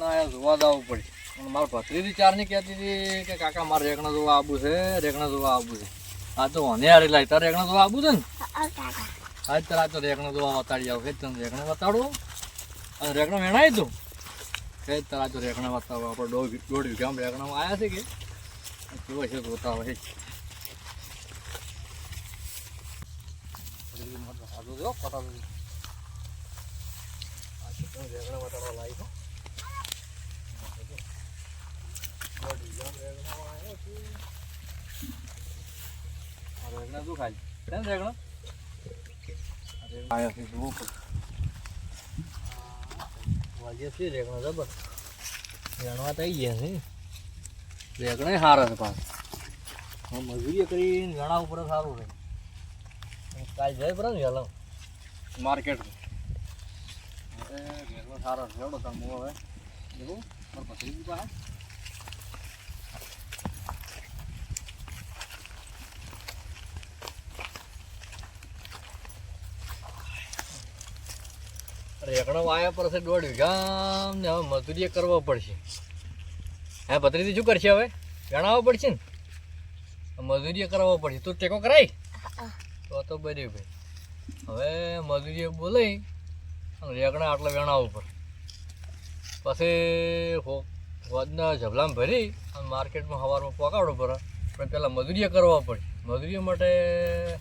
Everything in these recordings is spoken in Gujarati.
ના જોવા જવું પડે. અને મારા ભત્રીજી ચારની કહેતી હતી કે, કાકા, મારે રેકણા જોવા આવું છે રેકણા જોવા આવું છે. આ તો મને હારી લાવી તારે રેકણા જોવા આવું છે ને? આજ તારે આ તો રેકણા જોવા વતાડી આવું. ખેતર તને રેકણા વતાડું અને રેકણા વેણાય તું? ખેત તારે તો રેકણા વતાવો આપણે દોઢ દોઢ વીઘામાં રેકણામાં આવ્યા છે કે? કેવો છે આ તો તમે રેકણા વતાડવા લાવી રેકણા શું ખાય છે ને રેકણા આયા છે વાજે છે રેકણા જબર રેણવા આવી ગયા છે રેકણા સારા છે પાછ મજૂરી કરીને વેણા ઉપર સારું રહે કાલ જાય બરાબર ને વહેલા માર્કેટ સારો છે એવડો તમે હવે એવું પછી પાસે. રેકણો વાયા પર છે દોઢ વીઘા, ને હવે મજૂરી કરવો પડશે. હે, ભત્રીજી શું કરશે હવે? જણાવવો પડશે ને? મજૂરી કરવો પડશે. તું ટેકો કરાય? તો તો બન્યું ભાઈ. હવે મજૂરી અને રેકણા આટલા વેણા પડે. પછી હોદના ઝબલામાં ભરી, અને માર્કેટમાં સવારમાં પકાવડો પડે પણ પહેલાં મજૂરી કરવા પડે મજૂરી માટે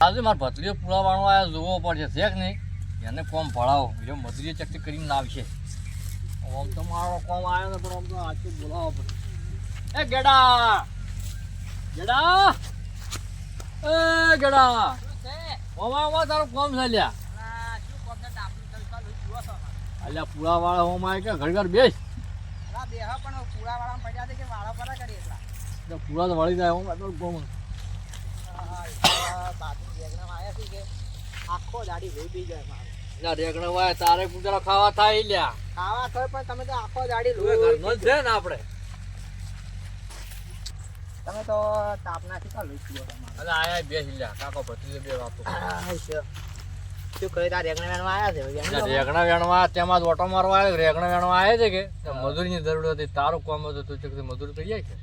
આજે મારા ભત્રીઓ પૂરા વાળવા આવ્યા જોવો પડશે, છે કે નહીં? એને કોમ ભણાવો. બીજો મજૂરી ચકતી કરીને લાવશે. આમ તો મારો કોમ આવ્યો ને, પણ આમ તો આજથી બોલાવો પડે. એ ગેડા! ગેડા! એ ગેડા! ઓમાં ઓમાં તારું કોમ છે લ્યા. અલ્યા પૂળા વાળા ઓમાં કે ઘર ઘર બેસ. પૂળા તો વળી જાય ઓમાં તો કોમ આખો દાડી લોહી જાય રેગણા તારે પૂતરા ખાવા થાય લ્યા. ખાવા થાય પણ તમે તો આખો દાડી લોહી ઘરનો છે ને આપણે. તમે તો તાપના થી લોહી પીવો તમારે. આયા બે લ્યા કાકો ભત્રીજો બે વાતો શું કહ્યું તાર રેગણા વેણવા આવ્યા છે? રેગણા વેણવા તેમાં જ ઓટો મારવા આવે રેગણા વેણવા આવ્યા છે કે? મજૂરીની જરૂર હતી તારું કામ હતું તું મજૂરી કરી જાય કે?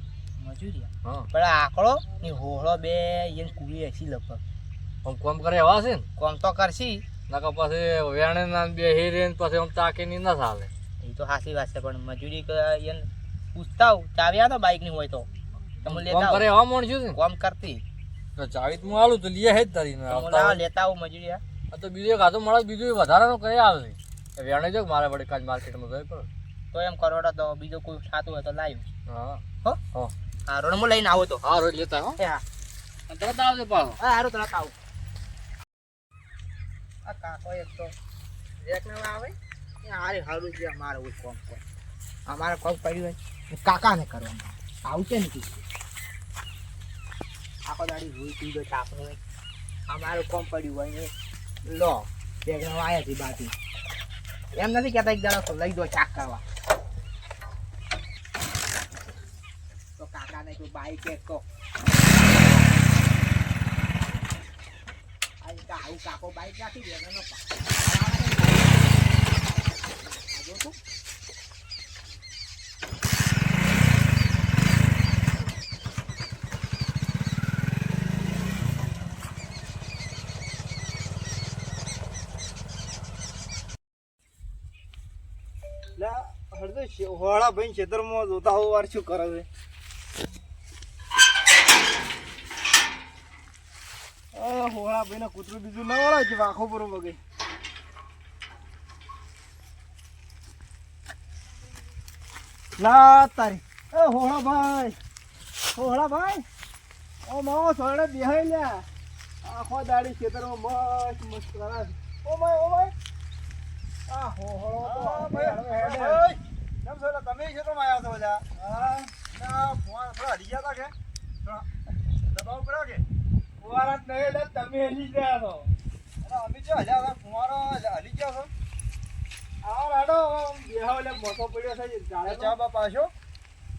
મજૂરી? હા. પણ આકડો ને હોળો બે એને કુડી હસી લગભગ. કામ કરે એવા છે ને? કોમ તો કરશી નકા પછી વેણે ના બે હીરે ને પછી આમ તાકે ની ના ચાલે. એ તો સાચી વાત છે પણ મજૂરી એને પૂછતા ચાવ્યા ચાવી તો બાઈકની હોય તો. તમે લેતા કરે કોમ કરતી. તો ચાવી તો હું આલું તો લીએ હે જ તારી. લેતા આવું મજૂરી આ. તો બીજું કાતો મળે બીજું વધારાનો કઈ આવે વેણે જો મારે વળી કાલ માર્કેટમાં તો એમ કરોડો તો બીજું કોઈ થતું હોય તો લાવ્યું હા. હો? હા. હા રોડમાં લઈને આવો તો. હા લેતા હો. હા તરત આવજો પાછો. હા હારું તરત આવું. આ કાકો એક તો એક ને આવે? એ હારે હારું છે, અમારે કોઈ કોમ કોમ અમારે કોમ પડ્યું હોય. કાકા કાકાને કરવાનું આવું છે ને કીધું આખો દાડી ભૂલ પી તાપનું હોય અમારું કોમ પડ્યું હોય ને. લો એક ને આવ્યા છે બાકી એમ નથી કહેતા એક દાડો લઈ દો ચાક કરવા. તો કાકાને કોઈ બાઈક એક તો આ કા- આવું કાકો બાઈક રાખી દે એનો હળદર હોળા ભાઈ જોતા હોવાર શું કરે છે? આ ભાઈ કૂતરું બીજું ના વળાય છે વાખો પૂરો વગે. લા તારી. એ હોળા ભાઈ. હોળા ભાઈ. ઓ માવો સોળે બેહાઈ લ્યા આખો દાડી ખેતરમાં મસ્ત મસ્ત કરા ઓ માય ઓ ભાઈ. આ હોળો તો ભાઈ. હેડે. કેમ છો? તમે ખેતરમાં આવ્યા છો બધા? હા. ના ફોન થોડા હરી ગયા હતા કે? દબાવ કર્યો કે? ફુવારા જ નહીં એટલે તમે હલી ગયા છો. અરે અમે જો હલ્યા હતા ફુવારો હલી ગયા છો. આવો રાડો બેહાવ એટલે મોટો પડ્યો છે જાડે ચા બાપ પાછો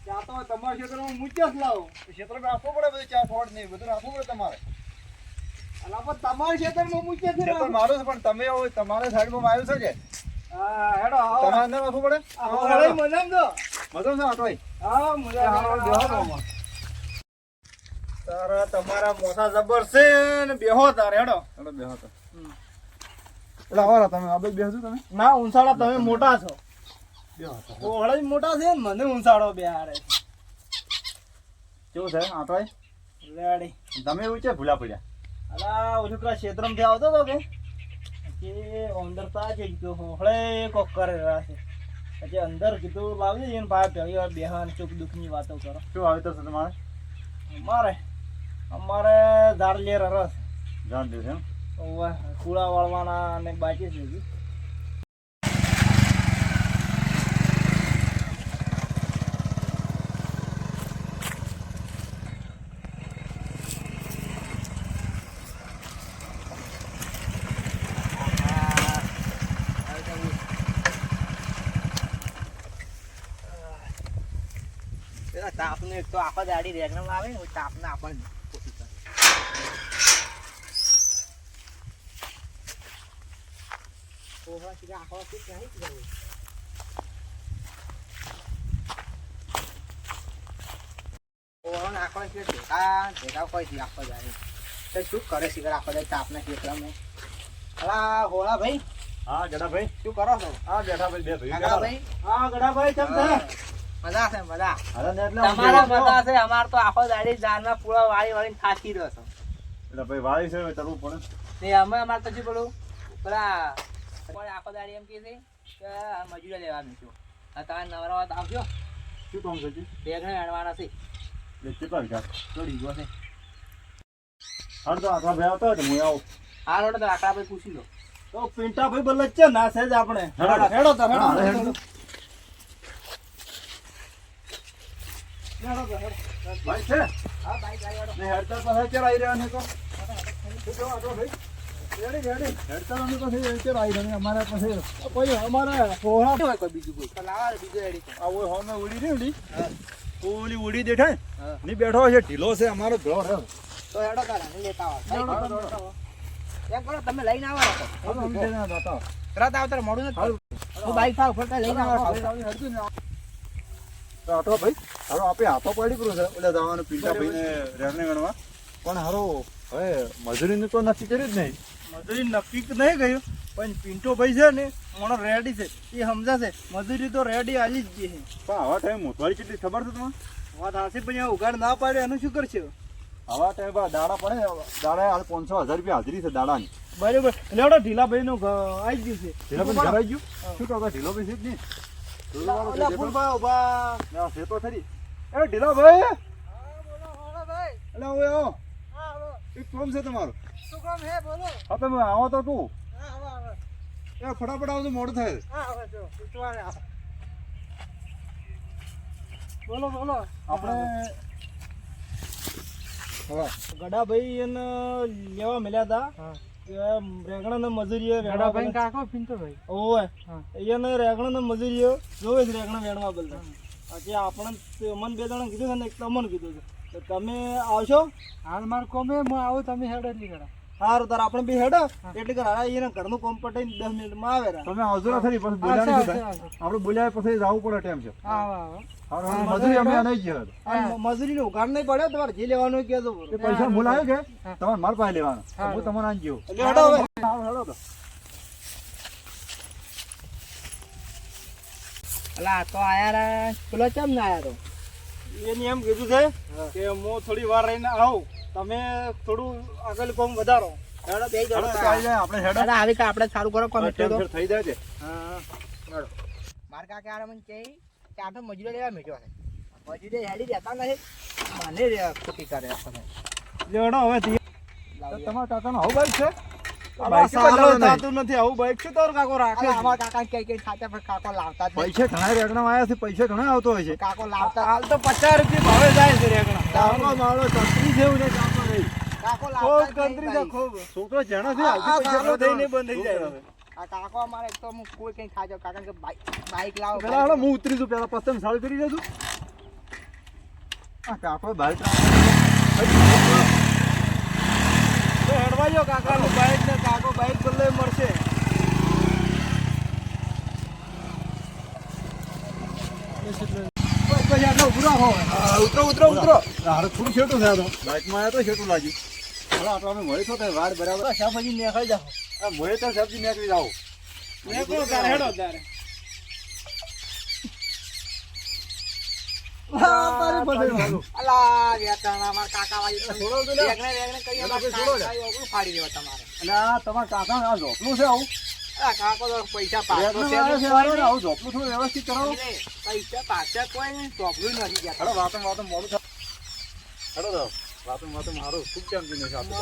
ચા તો તમારા ક્ષેત્રમાં મૂચ્યા જ લાવો. ક્ષેત્રમાં રાખવું પડે બધું ચા ફોડ નહીં બધું રાખવું પડે તમારે. અલા પણ તમારા ક્ષેત્રમાં મૂચ્યા છે મારું છે પણ તમે તમારા સાઈડમાં આવ્યું છે કે? હા હેડો આવો. તમારે અંદર રાખવું પડે? તો છે. આટોય હા મજા આવો. તારા તમારા મોટા જબર છે ને બેહો તારે હેડો. હેડો બેહો તો. એટલે આવો તમે આ બેહજો તમે. ના ઉંસાળા તમે મોટા છો. બેહો તો. ઓહળા જ મોટા છે ને મને ઉંસાળો બે હારે કેવું છે આટોય રેડી. તમે એવું છે ભૂલા પડ્યા. અલા ઓલું પેલા ક્ષેત્રમથી આવતો હતો કે? કે અંદર તા છે કીધું હોળે કોક કરે રહ્યા છે. પછી અંદર કીધું લાવજે એને પાસે પહેલી વાર બેહાન ચૂક દુઃખની વાતો કરો. શું આવે છે તમારે? અમારે? અમારે લે રસ જાણજો છે કુળા વાળવાના અને બાકી છે તાપને એક તો આખો દાડી રેગણમ આવે ને તાપને આપણને પોતી કરે. ઓહો, સીધા આખો ભેગા ભેગા કોઈ થી આખો દાડી તો શું કરે છે આખો દાડી તાપના ખેતરામાં અલા હોળા ભાઈ હા જડા ભાઈ શું કરો છો હા બેઠા ભાઈ બે ભાઈ કાકા ભાઈ હા ગડાભાઈ ચમ છે મજા છે મજા હાલો તમારા. મજા છે અમાર તો આખો દાડી જારના પૂળા વાળી વાળી થાકી રહ્યો છો એટલે ભાઈ વાળી છે તરવું પડે તે અમે અમાર તો શું પેલું પેલા પણ આખો દાડી એમ કે છે કે મજૂરી લેવાનું છું. આ તમારે નવરા વાત આવજો. શું કામ છે? જી? બેગણે છે. કેટલા ગયો છે. હાલ તો આટલા ભાઈ આવતા હોય હું આવું. આ રોડ તો આકડા ભાઈ પૂછી લો. તો પિંટાભાઈ બલ્લે છે ના છે જ આપણે. હેડો. તો. ભાઈ છે હા ભાઈ ભાઈ હેડો. ને હેડતા પાસે ચલાવી રહ્યા ને તો? શું ભાઈ? અમારા પાસે કોઈ અમારે હોળા કોઈ બીજું કોઈ? તો લાવો ને બીજું હોમે ઉડી ઉડી. ઓલી ઉડી હા. ની બેઠો છે ઢીલો છે અમારો ભેળો છે તો ને લેતા આવો. એમ કરો તમે. લઈને આવો રાખો તરત આવતા મોડું નથી હું બાઈક થાવ ફરતા લઈને આવો. આટો ભાઈ હારો આપે હાથો પડી ગયો છે. ઓલા જવાનું પિંટા ભાઈ ને ગણવા. પણ હારો હવે મજૂરીનું તો નક્કી કર્યું જ નહીં. મજૂરી નક્કી નહીં ગયું પણ પિન્ટો ભાઈ છે ને મોણો રેડી છે. એ સમજાશે મજૂરી તો રેડી આવી જ ગઈ છે. પણ આવા ટાઈમ મોટવાળી કેટલી ખબર છે તમને? વાત હાસી પણ ઉઘાડ ના પાડે એનું શું કરશે? આવા ટાઈમ બા દાડા પડે દાડા હાલ પાંચસો હજાર રૂપિયા હાજરી છે દાડાની. બરાબર. એટલે ઢીલા ભાઈ નું આવી ગયું છે. ઢીલા ભાઈ આવી ગયું? શું કહો ઢીલો ભાઈ છે જ નહીં? ફૂલભાઈ ઊભા. ના, છે તો ખરી. એ ઢીલો ભાઈ એટલે હવે એક કામ છે તમારું. હા તમે આવો તો તું. એ ફટાફટ આવજો મોડું થાય. બોલો બોલો. આપણે હા. ગડાભાઈ એને લેવા મળ્યા હતા. રેગણા મજૂરીઓ ગડાભાઈ કાકો ભાઈ ઓવે. હા. એને રેગણા મજૂરીઓ જોવે છે રેગણા વેણવા બોલતા આજે આપણે તે મન બે જણા કીધું છે ને એક તમને કીધું છે. તો તમે આવશો? હાલ માર કોમે હું આવું તમે હેડો એટલી કરા સારું તાર આપણે બી હેડો. એટલે કરા એને ઘરનું કોમ પટાઈને દસ મિનિટમાં આવે રા. તમે આવજો ને ખરી પછી બોલ્યા આપણે બોલ્યા પછી જવું પડે ટાઈમ છે. હા હા મજૂરી અમે નહીં ગયા અને મજૂરીનો ઉઘાડ નહીં પડે તમારે જે લેવાનું કે પૈસા આવ્યો કે? તમારે માર પાસે લેવાનો. હું. તમારે આન ગયો હેડો હેડો તો. અલા તો આયા રા. પેલો ચમ ના આયા તો? એને એમ કીધું છે કે હું થોડી વાર રહીને આવું. તમે થોડું આગળ કોમ વધારો. આપણે આવી કે આપણે સારું કરો થઈ જાય છે. હા. માર કાકા આરા મને કહે કે આ તો મજૂરી લેવા મેળ્યો છે. મજૂરી હેડી રહેતા નથી. મને ખોટી કરે તમે. લેવડો હવે તમારા કાકાનો બાઈક છે. પૈસા ઘણા રેગણા આવ્યા છે પૈસા ઘણા આવતો હોય છે. કાકો લાવતા હાલ તો પચાસ રૂપિયા ભાવે જાય છે રેગણા. કાકો મારો કંત્રી નહીં. કાકો લાવતા જ છે ખૂબ છોકરો જાણે છે આ- હજી આ પૈસા સાલો નથી થઈને બંધ થઈ જાય હવે. કાકો અમારે તો હું કોઈ કઈ ખાજો કાકા કે બાઈક લાવો પેલા હાલો હું ઉતરી છું પેલા પછી તમે સાલ કરી જશું આ કાકો બાઈક અપાજો કાકાનું બાઇક ને કાકો બાઇક બદલે મળશે. ઉતરો ઉતરો ઉતરો. હારો થોડું છેટું થયા તો. બાઇકમાં આવ્યા તો છેટું લાગ્યું. હવે આપણે અમે મળી છો વાડ બરાબર. શાકભાજી નેખાઈ જાઓ. મળે તો સબ્જી નેકળી જાઓ. તમારે? કાકા આ ઝોપલું છે આવું. પૈસા પાછો કોઈ નહીં. ચોપડું નથી ગયા. હેડો વાતો વાતો મોડું થાય હેડો વાતો વાતો મારું ખૂબ ટેન્શન છે આપણો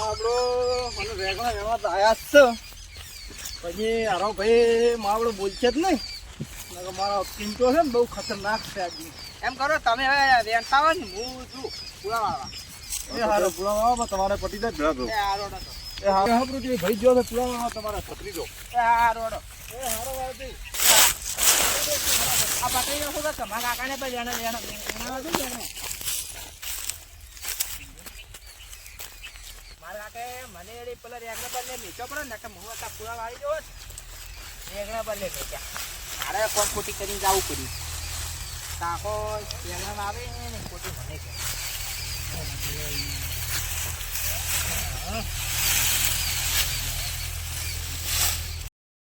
મને વેગણા વેગણા તો આયા જ છે. પછી હારો ભાઈ માવડો બોલશે જ નહીં. નકર મારો ચિંતો છે ને બહુ ખતરનાક છે આજની. એમ કરો તમે હવે વેણતા ને હું છું પૂરા વાળવા એ હારો પુલાવ તમારે પટી જાય ભેળા તો એ હારો નતો એ હારો હાપરું જે ભાઈ જો છે પુલાવ તમારા છત્રી જો એ હારો નતો એ હારો વાળતી આ પકડી નાખો તો તમારા કાકાને પણ વેણે વેણે વેણાવા દો મારા કાકાએ મને એડી પેલા રેગણા લે નીચો પડે ને કે હું હતા પૂરા વાળી જવો રેગણા લે નીચા મારે કોણ ખોટી કરીને જવું પડ્યું? કાકો રેગણા આવે ને ખોટી મને કે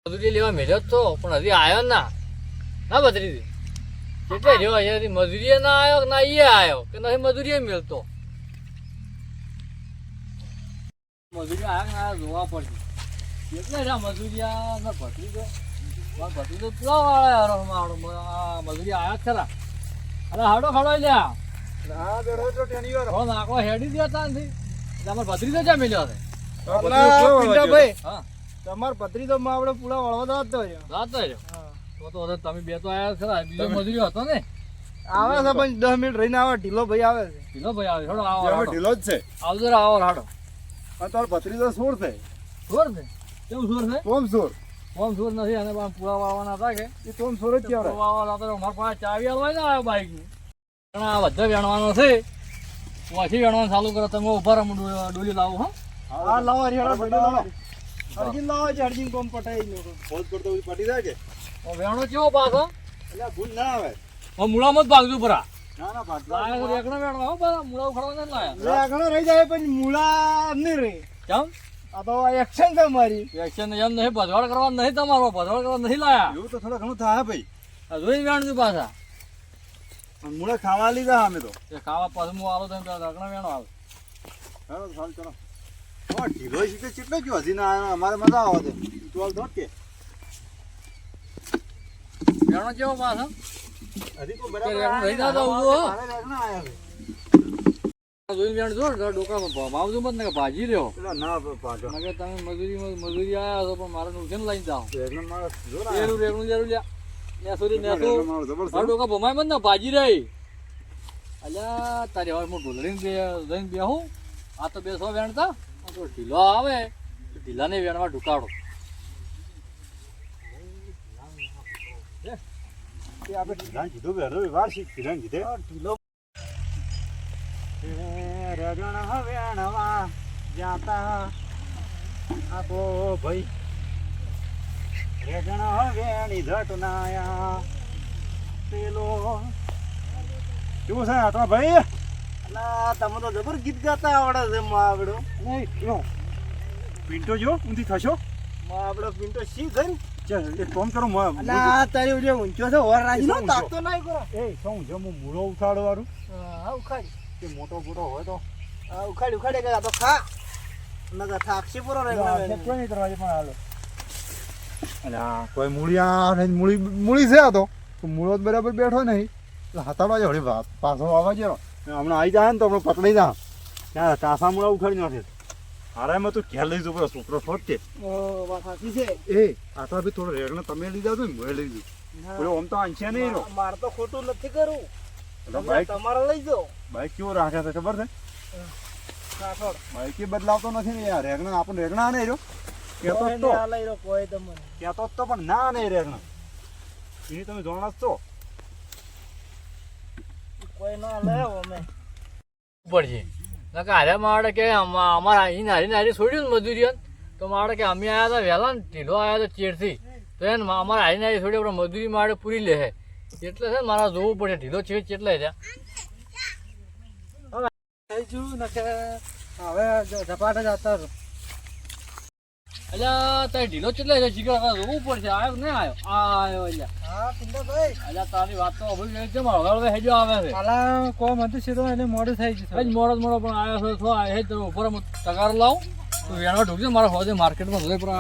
મજૂરી લેવા મેળ્યો તો પણ હજી આવ્યો ના. ના બદરી કેટલે રહ્યો અહીંયાથી મજૂરીએ ના આવ્યો ના એ આવ્યો? કે નથી મજૂરીએ મેળતો? મજૂરી આવ્યા ના જોવા કેટલે રહ્યા મજૂરિયા તો મારા ભટરી તો મજૂરી આવ્યા ખરા. અરે હાડો ખાડો લ્યા. ના બેઠો તો ટેની વાર. થોડો નાખો હેડી દેતા નથી એટલે અમારે ભત્રી તો જા મેલ્યો છે પિંડા ભાઈ હા. તમાર પત્રી તો માવડો પૂળા વાળવા તો હતો રાત રહ્યો. તો તો હવે તમે બે તો આયા ખરા બીજો મજૂરી હતો ને. આવે છે પણ દસ મિનિટ રહીને આવે ઢીલો ભાઈ આવે છે. ઢીલો ભાઈ આવે થોડો આવો હવે ઢીલો જ છે. આવજો આવો હાડો. અને તાર ભત્રી તો સોર છે. સોર છે? કેવું સોર છે? કોમ સોળ સુર નથી અને પાછા પૂરા વાળવાના હતા કે? એ તોમ સોળ જ કહેવાય વાળવાના હતા તો અમારે પાસે ચાવી આલવાય ના આવ્યો બાઈકની. પણ આ બધા વેણવાનો છે. પછી વેણવાનું ચાલુ કરો તમે ઊભા રમ ડોલી- લાવો હા. હા લાવો હેડો ડોલી લાવો. અર્જિન લાવો છે અર્જિન કોમ પટાઈ નો ફોજ કરતો પટી જાય કે? તો વેણો કેવો પાછો? એટલે ભૂલ ના આવે. હું મૂળામાં જ ભાગજો પરા ના ના તો પાટલા એકનો વેણવા હો બરા મૂળા ઉખાડવા નથી લાયા. લે રહી જાય પણ મૂળા નહીં રહે. કેમ? તો એક્શન છે મારી. એક્શન એમ નહીં ભજવાડ કરવા નહીં તમારો ભજવાડ કરવા નહીં લાયા. એવું તો થોડું ઘણું થાય ભાઈ. જોઈ વેણજો પાછા. પણ મૂળે ખાવા લીધા અમે તો. એ ખાવા પાછું હું આલો તો રગણા વેણો આવે ચાલો તો ચાલ ચલો. ઓ ઢીલો છે કેટલો જો હજી ના અમારે મજા આવે છે. તું હાલ ધોત કે. વેણો કેવો પાછો? હજી તો કે રહી ના જવું જો. તારે રેગણા આયા છે. જોઈને જો ને ડોકા ભાવજો મત ને ભાજી રહ્યો. ના પાછો નકે તમે મજૂરી મજૂરી આયા છો પણ મારે નુકસાન લઈને જાઓ. રેગણા મારો રેગણું જરૂર લ્યા. ડોકા ભમાય મત ને ભાજી રહી. અલ્યા તારી હવે હું ઢોલરીને બે જઈને બેહું આ તો બેસો વેણતા. તો ઢીલો આવે. ઢીલાને વેણવા ઢુકાડો. આપણે ઢીલાને કીધું ઢીલાને કીધે. એ હવે વેણવા જાતા. આપણો ભાઈ. રેગણા વેણી ધટનાયા. પેલો. શું છે તો ભાઈ? ના તમે તો જબર ગીત ગાતા આવડે છે માવડો. નહીં પિન્ટો જો ઊંધી થશો. માવડો પિન્ટો શી ગઈ એક કામ કરો મ- તારી ઊંચો છે નો? તાકતો નહીં કરો એ શું જો હું મૂળો ઉઠાડો વાળું હા ઉખાડી કે મોટો મોટો હોય તો. ઉખાડી ઉખાડી ગયા તો ખા. નગર થાકશે પૂરો રહે અને આ કોઈ મૂળિયા ને મૂળી મૂળી છે આ તો. તો મૂળો બરાબર બેઠો નહીં. એટલે હતાડવા જાય હળી વાત પાછો આવવા જાય હમણાં આવી જાય ને તો હમણાં પકડી જા ત્યાં ચાસા મૂળા ઉખાડી નાખે. હારા એમાં તું ઘેર લઈ જવું પડે છોકરો છોડ કે. ઓ વાત સાચી એ આટલા બી થોડો રેગણ તમે લઈ જાવ ને મેં લઈ જવું બોલો આમ તો આંચ્યા નહીં મારે તો ખોટું નથી કરવું. તમારે લઈ જાઓ. બાઈક કેવું રાખે છે ખબર છે? બાઈક બદલાવતો નથી ને યાર. રેગણા આપણે રેગણા નહીં રહ્યો. કેતો તો. લઈ રહ્યો કોઈ તમને કેતો તો પણ ના નહીં રેગણા. એની તમે જાણો જ છો. કોઈ ના લે અમે. પડશે નકે હારે મારે કે અમારા અહીં હારી હારી છોડ્યું ને મજૂરી તો મારે કે અમે આવ્યા હતા વહેલા ને ઢીલો આવ્યા હતા ચેડથી તો એને અમારા હારી હારી છોડી આપણે મજૂરી મારે પૂરી લે એટલે છે ને મારા જોવું પડે ઢીલો છે એટલે રહ્યા. થઈ ગયું ને કે હવે જ- ઝપાટ જ અલ્યા તારે ઢીલો કેટલે છે જીગર હવે પડશે આવ્યો કે આવ્યો આવ્યો અલ્યા હા પિંડાભાઈ અલ્યા તારી વાત તો અભી ગઈ છે મારો હવે હેજો આવે છે કાલા કોમ હતું સીધો એટલે મોડું થઈ ગયું હજ મોડો મોડો પણ આવ્યો છે તો આ તો ઉપર હું તગાર લાવું તું વેણવા ઢોકજે મારા હોજે માર્કેટમાં જોઈ પણ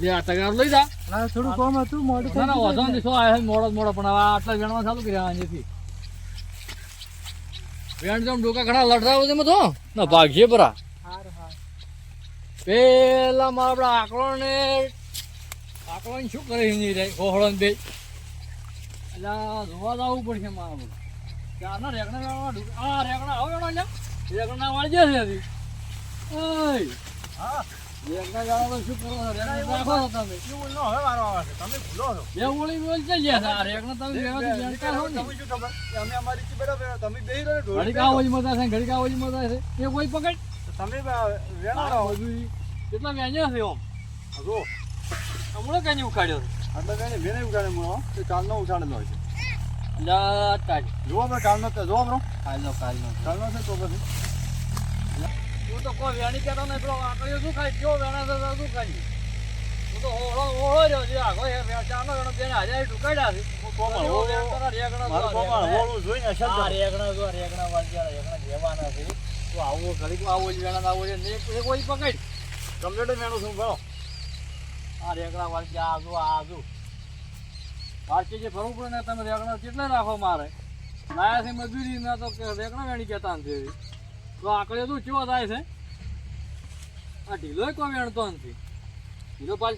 લે આ તગાર લઈ જા થોડું કોમ હતું મોડું ના ના વધો આવ્યો મોડો મોડો પણ આટલા વેણવા ચાલુ કર્યા અહીંથી વેણ જેમ ડોકા ઘણા લડરાવો છે તો. ના ભાગ્યે પરા હાર હાર. પેલા માં આપણા આકડો ને આકડો ને શું કરે નહીં રે કોહળો ને બે. એટલે જોવા જવું પડશે મારા બધું ચારના રેકડા વેણવા આ રેકડા આવે રેકડા વાળી જશે હા. હો કેટલા વ્યાજ્યા છે ઓમ હમણાં કઈ નહીં ઉખાડ્યો એટલે કઈ વેને ઉઠાડે મળો તે કાલનો ઉઠાડેલો હોય છે જુઓ આપણે કાલનો જુઓ આપણો કાલનો કાલનો કાલનો તો પછી. તું તો કોઈ વેણી કહેતો નહીં પેલો આકડીઓ શું ખાઈ કયો વેણા છે તો શું ખાઈ તું તો ઓળો ઓળો રહ્યો છે આગો એ વેચાનો વેણો બેન હાજર ઢુકાડ્યા છે. કોમળ ઓ રેગણા કોમળ રેગણા. જોઈને અસર રેગણા જો રેગણા વાળ્યા રેગણા જેવાના છે. તો આવો ઘડીક આવો જ વેણા આવો છે ને ઓલી પકડ. કમ્પ્લીટ મેણું છું ગણો આ રેગણા વાળ્યા આ જો ફરવું પડે ને તમે રેગણા કેટલા રાખો મારે? છે મજૂરી ના તો રેગણા વેણી કહેતા નથી. તો આકડે તું કેવો થાય છે? આ ઢીલો કોઈ વેણતો નથી. ઢીલો પાલ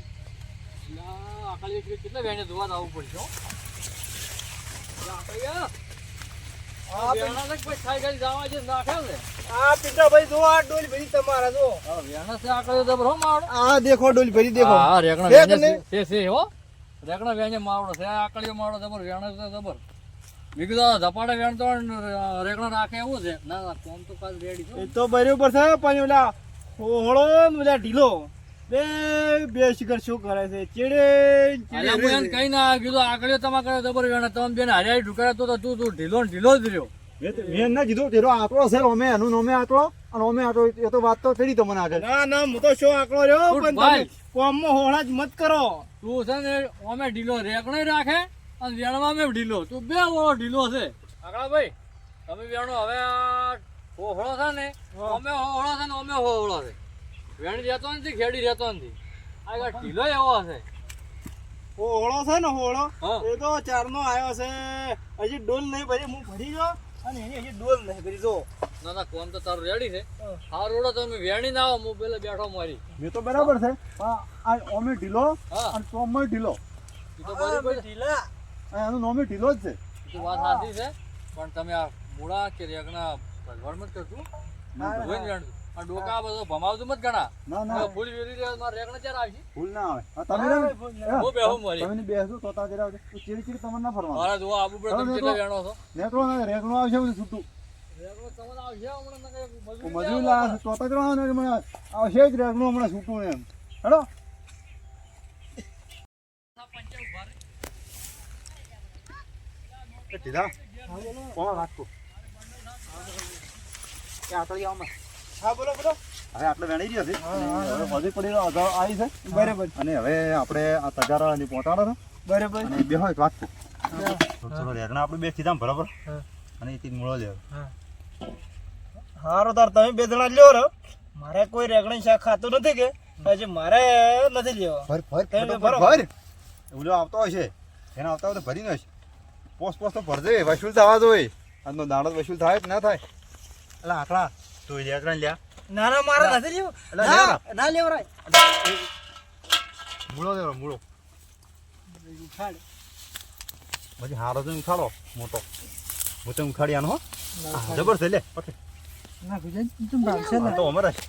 આકડી કેટલા વેણે ધોવા આવવું પડશે. આ વેણા માવડો. આ દેખો ડોલ ભરી હા રેગણા છે આકડીઓ માવડો જબર વેણ જબર. તો ધપાડે વેણતો હોય ને રાખે એવું છે. ના ના કોમ તો કાલ રેડી એ તો બરોબર છે પણ ઓલા હોળો ને ઓલા ઢીલો બે બે શિખર શું કરે છે? ચેડે અલ્યા હું એને કઈ ના કીધું કરે જબર વેણે તમે બેન હાર્યા ઢુકાડે તો તો તું તું ઢીલો ને ઢીલો જ રહ્યો. મેં ના કીધું તેરો આંકડો છે અમે એનું નોમે આંકડો અને અમે આંકડો એ તો વાત તો કરી તમને આગળ. ના ના હું તો શું આંકડો રહ્યો પણ ભાઈ? તમે કોમમાં હોળા જ મત કરો. તું છે ને અમે ઢીલો રેકણો રાખે અને વેણવા મેં ઢીલો. તું બે ઓળો ઢીલો છે. આગળ ભાઈ તમે વેણો હવે આ હોહળો છે ને અમે હોહળો છે ને અમે હોહળો છે. વેણ રહેતો નથી ખેડી રહેતો નથી. આ ઢીલો એવો છે. હોળો છે ને હોળો હા. એ તો ચારનો આવ્યો છે. હજી ડોલ નહીં ભરી હું ભરી ગયો અને એની હજી ડોલ નહીં ભરી જો. ના ના કોણ તો તારું રેડી છે. હા. રોડો તમે વેણી ના આવો હું પેલા બેઠો મારી. મેં તો બરાબર છે આ ઓમે ઢીલો હા. અને ચોમય ઢીલો. ઢીલા. એનું નોમી ઢીલો જ છે. તો વાત સાચી છે પણ તમે આ મૂળા કે રેગના ભગવાન મત કરતું ના, ના. જોઈને આ ડોકા બધો ભમાવતું મત ગણા ના ના. ફૂલ વેરી રહ્યા મારા રેગણા ચાર આવી? ભૂલ ના આવે. તમે હું બેહો મારી. તમે બેસો તો તા જરા ચીડી ચીડી તમને ના ફરવા મારા જોવા આબુ પર તમે કેટલા વેણો છો. નેકળો ના રેગણો આવશે બધું છૂટું. રેગણો તમને આવશે હમણાં નકર મજૂરી લેવા લાવે તો તા કરવાનો ને હમણાં આવશે જ રેગણું હમણાં છૂટું એમ. હેડો. ઢીલા કોણ એ આટલી આમાં. હા બોલો બોલો. હવે આપણે વેણી રહ્યા છે હવે વધુ પડી આવી છે. બરાબર. અને હવે આપણે આ પહોંચાડો ને બરાબર. અને બે હોય વાત થોડો રેગણા આપણે બે કીધા બરાબર? અને એ મૂળો લેવો હારો તાર તમે બે જણા લ્યો રો. મારે કોઈ રેગણી શાક ખાતું નથી કે. હજી મારે નથી લેવો. ભર ભર ભરો. ભર. ઓલો આવતો હશે એના આવતા હોય તો ભરીને હશે પોસ પોસ્ટ તો ભરજે વસૂલ થવા જોઈએ. આજનો દાણો તો વસૂલ થાય કે ના થાય. એટલે આકડા. તું રેગણા લ્યા. ના ના મારે નથી લેવો. ના લેવો રાય મૂળો દેવો મૂળો. પછી હારો તો ઉખાડો મોટો. હું તો ઉખાડી આનો હો હા, જબર છે લે ઓકે ના ગુજરાત તું ભાગશે આ તો અમારા છે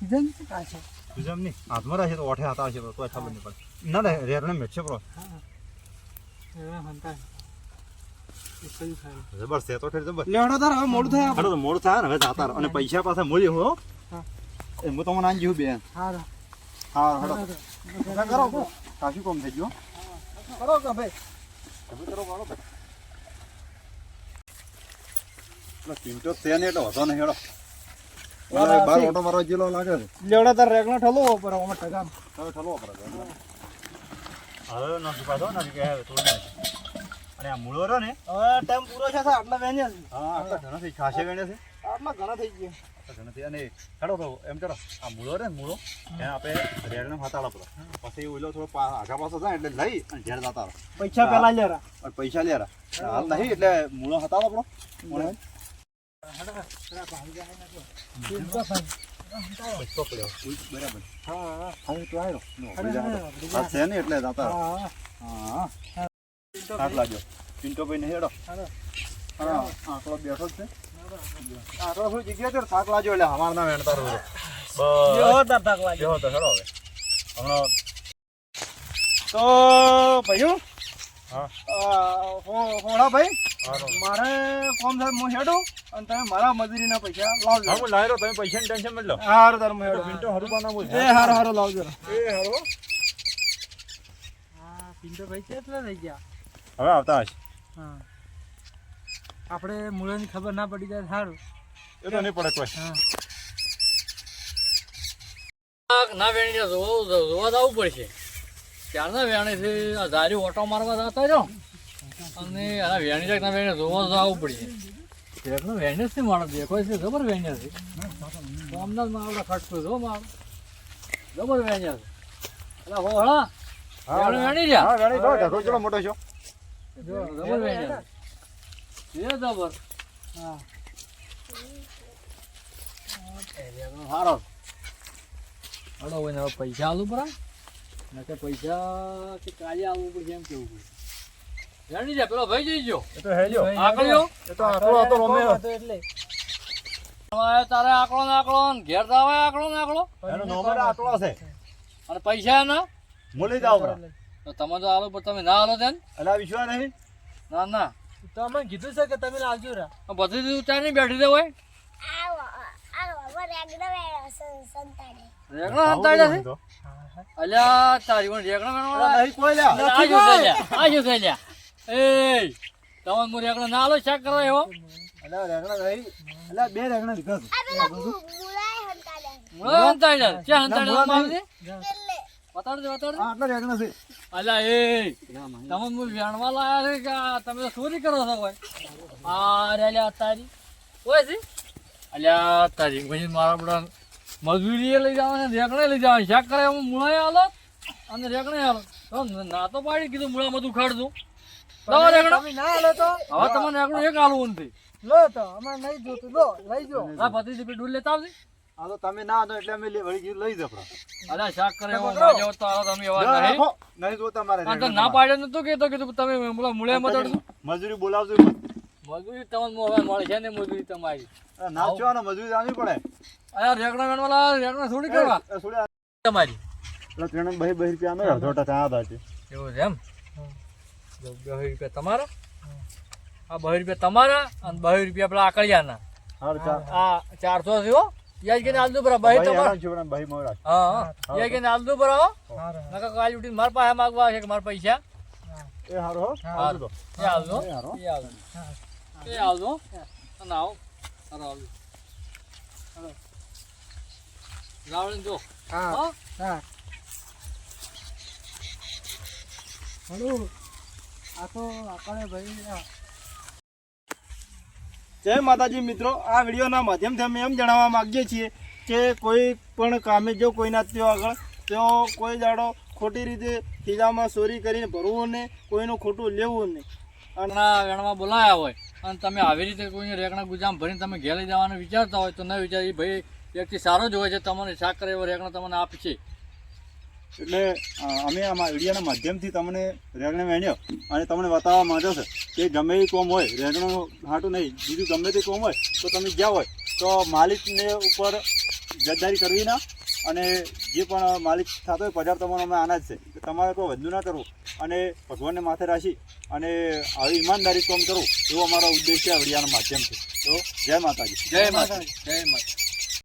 ગુજરાત કાશે તું નહીં હાથમાં રહેશે તો ઓઠે હાથ આવશે તો ખબર નહીં પડે. ના રે રેરને મેટ છે પ્રો જબર છે તો ઠેર જબર. લેવડો તાર હવે મોડું થાય હાલો તો મોડું થાય ને હવે જાતા અને પૈસા પાસે મળ્યો હો એ હું તમને આન જેવું બેન. હારો. હા હેડો ના કરો કાશું કોમ થઈ ગયો કરો કે ભાઈ? છે ને એટલો હતો નહીં હેડો. બાર. ઓટો મારવા જેલો લાગે છે. લેવડા તાર રેગણો ઠલવો પર હવે ઠલવો પડે હવે નથી પાછો નથી કે હવે થોડું અને આ મૂળો રહ્યો ને હવે ટાઈમ પૂરો છે આટલા વેણ્યા છે. હા આટલા ઘણા થઈ ખાસે વેણ્યા છે. આટલા ઘણા થઈ ગયા. ઘણા થઈ અને હેડો તો એમ કરો આ મૂળો રહે ને મૂળો એને આપણે રેડને ફાતાળો પડે પછી ઓલો થોડો આગા પાછો થાય એટલે લઈ અને ઝેર જતા પૈસા પેલા લેરા. અને પૈસા લેરા. હાલ નહીં એટલે મૂળો હતાળો પડો મૂળો બરાબર હા હા તો હા હા ભાઈ બેઠો છે છે થાક લાગ્યો એટલે અમાર વેણતા તો હેડો ભાઈ. મારે કોમ સાહેબ હું હેડું અને તમે મારા મજૂરીના પૈસા લાવજો. હું લાવ્યો તમે પૈસાની ટેન્શન મત લો. હારું તાર હું હેડું પિન્ટો હરુબા ના બોલ એ હારો હારો લાવજો. એ હારો. પિન્ટો ભાઈ કેટલા થઈ ગયા? હવે આવતા હશે. હા. આપણે મૂળાની ખબર ના પડી જાય સારું. એ તો નહીં પડે કોઈ. આ ના વેણી જોવા જવું પડશે. ત્યારના વેણીથી આ ધારી ઓટો મારવા જતા જો અને આ વેણી છે ના વેણી જોવા જવું પડી. એકનો વેણી થી મારો દેખો છે જબર વેણી છે. સોમનાથ મારો ખટકો જો મારો જબર વેણી છે. એટલે વેણી રહ્યા? હા વેણી ચલો મોટો છો. જબર છે. એ જબર. હા. હલો હવે પૈસા આલું પરા. ને પૈસા કે કાલે આવવું પડશે એમ કેવું પડે. જાણી જા પેલો ભાઈ જઈ ગયો. એ તો હેજો આકડ્યો એ તો આટલો હતો રમે હતો એટલે? તારે આકડો ને ઘેર આવે ને એનો નંબર છે. અને પૈસા ના મૂલી જાવ તો તમે તો આલો પણ તમે ના આલો તેન એટલે આ વિશ્વાસ નહીં? ના ના. તો અમે કીધું છે કે તમે લાવજો રા. બધી તું ચાર નહીં બેઠી દે હોય છે. અલ્યા તારી પણ રેગણા વેણવાળા નહીં કોઈ લ્યા. આ જો લ્યા આ જો લ્યા. એ તમે મુ રેગણા ના આલો શાક કરવા એવો? એટલે રેગણા નહીં એટલે બે રેગણા લીધા માવજી આ આટલા રેગણા છે. અલ્યા એ તમે મુ વેણવા લાયા છે કે તમે ચોરી કરો છો કોઈ? આ રે અલ્યા તારી. કોઈ છે અલ્યા તારી પછી મારા બધા મજૂરી લઈ જવાના રેકણે લઈ જવાના શાક કરે હું મુળાએ હાલો અને રેકણે હાલો તો ના તો પાડી કીધું મૂળા તું ખાડતું લાવો રેકડો ના આલો તો. હવે તમને રેકડો એક હાલવું નથી લો તો અમારે નહીં જોતું. લો લઈ જો. હા પતિ દીપી ડૂલ લેતા આવજે. આ તો તમે ના હતો એટલે અમે વળી ગયું લઈ જપરા અરે શાક કરે એવો ના જો તો આવો તમે એવા નહીં નહીં જો તમારે ના પાડે નતું કેતો કીધું તમે મુળા મૂળે મતડતું મજૂરી બોલાવજો મત. મજૂરી તમને હવે મળે છે ને મજૂરી તમારી? આ ને મજૂરી આવવી પડે. અરે રેકડા વેણવાલા રેકડા થોડી કરવા. થોડી તમારી. એટલે ત્રણ બહી બહી રૂપિયા નો અડધો ટકા આ બાજુ. એવું છે એમ? બહી રૂપિયા તમારા? આ બહી રૂપિયા તમારા અને બહી રૂપિયા પેલા આકડિયાના આ ચારસો થયો હો. યાદ કરીને આલદુ બરા બહી તમારા. મોય રાખ. હા હા. યાદ આલદુ બરા નકા કાલ ઉઠીને મારા પાસે માગવા છે કે મારા પૈસા. એ હારું હો. એ એ. એ આવજો અને આવો હારો આવજો હાલો. લાવણીને જો હા હા હા હલો આ તો આપણે ભાઈ જય માતાજી મિત્રો આ વિડીયોના માધ્યમથી અમે એમ જણાવવા માગીએ છીએ કે કોઈ પણ કામે જો કોઈના ત્યો આગળ તેઓ કોઈ દાડો ખોટી રીતે ખીજામાં ચોરી કરીને ભરવું નહીં કોઈનું ખોટું લેવું નહીં. અને વેણમાં બોલાયા હોય. અને તમે આવી રીતે કોઈ રેકણા ગુજામ ભરીને તમે ઘેર લઈ જવાનું વિચારતા હોય તો ન વિચાર. એ ભાઈ વ્યક્તિ સારો જ હોય છે, તમને સાકર એવો રેકણો તમને આપશે. એટલે અમે આ વિડીયોના માધ્યમથી તમને રેગણે વેણ્યો અને તમને બતાવવા માંગ્યો છે કે ગમે એ કોમ હોય રેકણું હાટું નહીં, બીજું ગમે તે કોમ હોય તો તમે જ્યાં હોય, તો માલિકને ઉપર જવાબદારી કરવી ના અને જે પણ માલિક થતો હોય પગાર તમારો અમે આના જ છે. તમારે કોઈ વધુ ના કરવું અને ભગવાનને માથે રાખી અને આવી ઈમાનદારી કામ કરવું એવો અમારો ઉદ્દેશ છે વિડીયોના માધ્યમથી. તો જય માતાજી. જય માતાજી. જય માતા